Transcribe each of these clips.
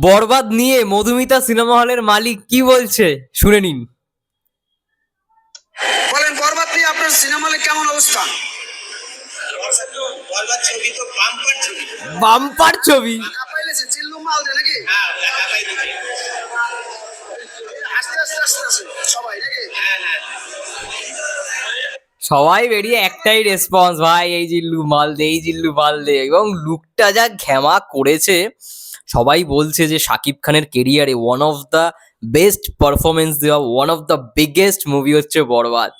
বরবাদ নিয়ে মধুমিতা সিনেমা হলের মালিক কি বলছে? শুনে নিন। বলেন বরবাদ নিয়ে আপনার সিনেমা হলে কেমন অবস্থা? বরবাদ ছবি তো বাম্পার ছবি। বাম্পার ছবি? পাইলেছে চিল্লু মাল নাকি? নাকি সবাই বেরিয়ে একটাই রেসপন্স ভাই, এই জিল্লু মাল দে, এই জিল্লু মাল দে। এবং লুকটা যা ঘ্যামা করেছে, সবাই বলছে যে শাকিব খানের কেরিয়ারে one of the best performance দেওয়া one of the biggest movie হচ্ছে বরবাদ।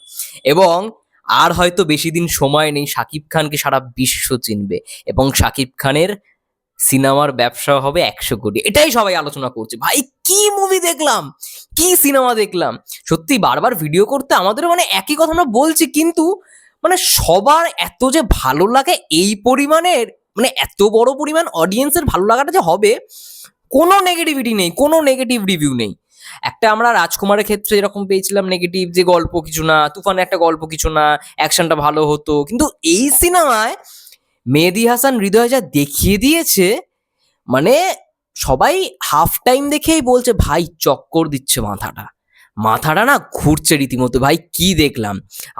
এবং আর হয়তো বেশি দিন সময় নেই, শাকিব খানকে সারা বিশ্ব চিনবে। এবং শাকিব খানের সিনেমার ব্যবসা হবে একশো কোটি। এটাই সবাই আলোচনা করছে। ভাই, কি মুভি দেখলাম? কি সিনেমা দেখলাম? সত্যি বারবার ভিডিও করতে আমাদের মানে একই কথা আমরা বলছি, কিন্তু মানে সবার এত যে ভালো লাগে এই পরিমাণের মানে এত বড় পরিমাণ অডিয়েন্সের ভালো লাগাটা যে হবে, কোনো নেগেটিভিটি নেই, কোনো নেগেটিভ রিভিউ নেই। একটা আমরা রাজকুমারের ক্ষেত্রে এরকম পেয়েছিলাম নেগেটিভ যে গল্প কিছু না, তুফানে একটা গল্প কিছু না অ্যাকশনটা ভালো হতো, কিন্তু এই সিনেমায় মেহেদি হাসান হৃদয় যা দেখিয়ে দিয়েছে মানে সবাই হাফ টাইম দেখেই বলছে, ভাই, চক্কর দিচ্ছে মাথাটা। মাথাটা না ঘুরছে রীতিমতো, ভাই, কি দেখলাম?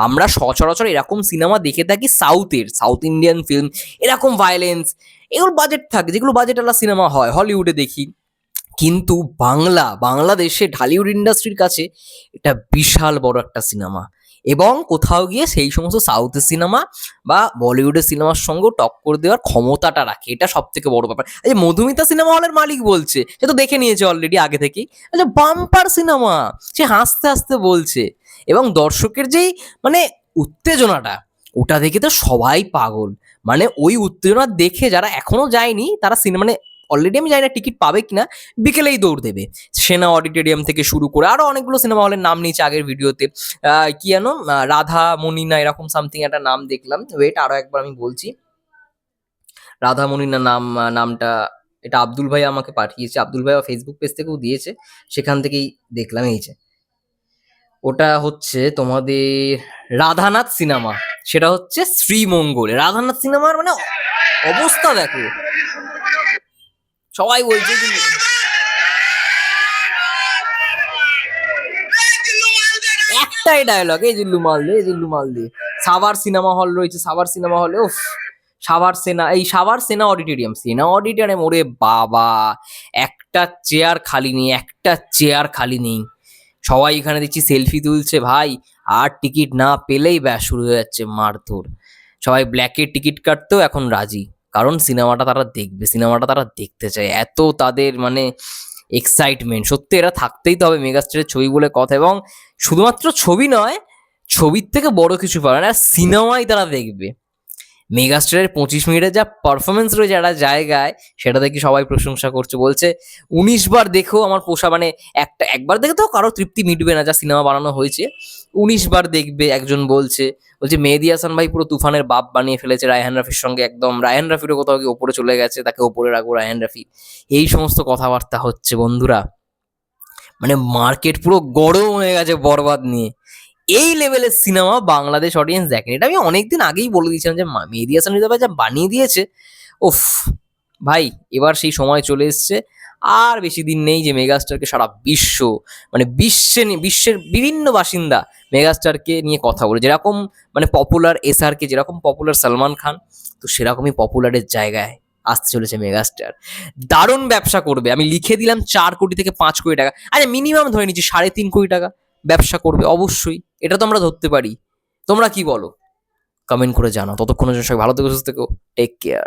আমরা সচরাচর এরকম সিনেমা দেখে থাকি সাউথের সাউথ ইন্ডিয়ান ফিল্ম এরকম ভায়োলেন্স এগুলো বাজেট থাকে, যেগুলো বাজেটওয়ালা সিনেমা হয় হলিউডে দেখি। কিন্তু বাংলা, বাংলাদেশে ঢালিউড ইন্ডাস্ট্রির কাছে এটা বিশাল বড় একটা সিনেমা এবং কোথাও গিয়ে সেই সমস্ত সাউথের সিনেমা বা বলিউডের সিনেমার সঙ্গেও টক্কর দেওয়ার ক্ষমতাটা রাখে। এটা সব থেকে বড় ব্যাপার। এই মধুমিতা সিনেমা হলের মালিক বলছে, সে তো দেখে নিয়েছে অলরেডি আগে থেকেই। আচ্ছা বাম্পার সিনেমা সে হাসতে হাসতে বলছে। এবং দর্শকের যেই মানে উত্তেজনাটা, ওটা দেখে তো সবাই পাগল। মানে ওই উত্তেজনা দেখে যারা এখনও যায়নি, তারা সিনেমা মানে অলরেডি আমি জানি না টিকিট পাবে কিনা, বিকেলেই দৌড় দেবে। সেনা অডিটোরিয়াম থেকে শুরু করে আরও অনেকগুলো সিনেমা হলের নাম নিয়েছে আগের ভিডিওতে কি যেন? রাধা মনিনা এরকম সামথিং একটা নাম দেখলাম। ওয়েট আরও একবার আমি বলছি। রাধা মনিনা নাম নামটা এটা আব্দুল ভাই আমাকে পাঠিয়েছে। আব্দুল ভাই ফেসবুক পেজ থেকেও দিয়েছে। সেখান থেকেই দেখলাম এই যে। ওটা হচ্ছে তোমাদের রাধানাথ সিনেমা সেটা হচ্ছে শ্রীমঙ্গলে। রাধানাথ সিনেমার মানে অবস্থা দেখো। সবাই বলছে যে একটাই ডায়লগ এই জিল্লু মাল দে, এই জিল্লু মাল দে। সাভার সিনেমা হল রয়েছে, সাভার সিনেমা হলে, উফ, সাভার সেনা, এই সাভার সেনা অডিটোরিয়াম সেনা অডিটোরিয়াম, ওরে বাবা, একটা চেয়ার খালি নেই, একটা চেয়ার খালি নেই। সবাই এখানে দেখছি সেলফি তুলছে, ভাই, আর টিকিট না পেলেই ব্যাস শুরু হয়ে যাচ্ছে মারধর। সবাই ব্ল্যাকের টিকিট কাটতেও এখন রাজি। কারণ সিনেমাটা তারা দেখবে, সিনেমাটা তারা দেখতে চায়। এত তাদের মানে এক্সাইটমেন্ট সত্যি এরা থাকতেই তো হবে মেগাস্টারের ছবি বলে কথা এবং শুধুমাত্র ছবি নয়, ছবির থেকে বড় কিছু পারে না, সিনেমাই তারা দেখবে। মেগাস্টারের পঁচিশ মিনিটে যা পারফরমেন্স রয়েছে একটা জায়গায় সেটা দেখে সবাই প্রশংসা করছে? বলছে, উনিশ বার দেখেও আমার পোষা মানে একটা, একবার দেখে তো কারও তৃপ্তি মিটবে না যা সিনেমা বানানো হয়েছে। উনিশ বার দেখবে, একজন বলছে বলছে, মেহেদি হাসান ভাই পুরো তুফানের বাপ বানিয়ে ফেলেছে রায়হান রাফির সঙ্গে একদম। রায়হান রাফিরও কোথাও গিয়ে ওপরে চলে গেছে, তাকে ওপরে রাখব রায়হান রাফি। এই সমস্ত কথাবার্তা হচ্ছে বন্ধুরা। মানে মার্কেট পুরো গরম হয়ে গেছে বরবাদ নিয়ে। এই লেভেলের সিনেমা বাংলাদেশ অডিয়েন্স দেখেন। এটা আমি অনেকদিন আগেই বলে দিয়েছিলাম যে, মা- মেহেদি হাসান ভাই যা বানিয়ে দিয়েছে ওফ ভাই, এবার সেই সময় চলে এসছে। আর বেশি দিন নেই যে মেগাস্টারকে সারা বিশ্ব মানে বিশ্বে বিশ্বের বিভিন্ন বাসিন্দা মেগাস্টারকে নিয়ে কথা বলে। যেরকম মানে পপুলার এসআরকে যেরকম পপুলার সালমান খান, তো সেরকমই পপুলারের জায়গায় আসতে চলেছে মেগাস্টার দারুণ ব্যবসা করবে। আমি লিখে দিলাম চার কোটি থেকে পাঁচ কোটি টাকা। আচ্ছা মিনিমাম ধরে নিচ্ছি সাড়ে তিন কোটি টাকা ব্যবসা করবে, অবশ্যই। এটা তো আমরা ধরতে পারি। তোমরা কি বলো? কমেন্ট করে জানাও। ততক্ষণের জন্য সবাই ভালো থেকো, সুস্থ থেকো। Take care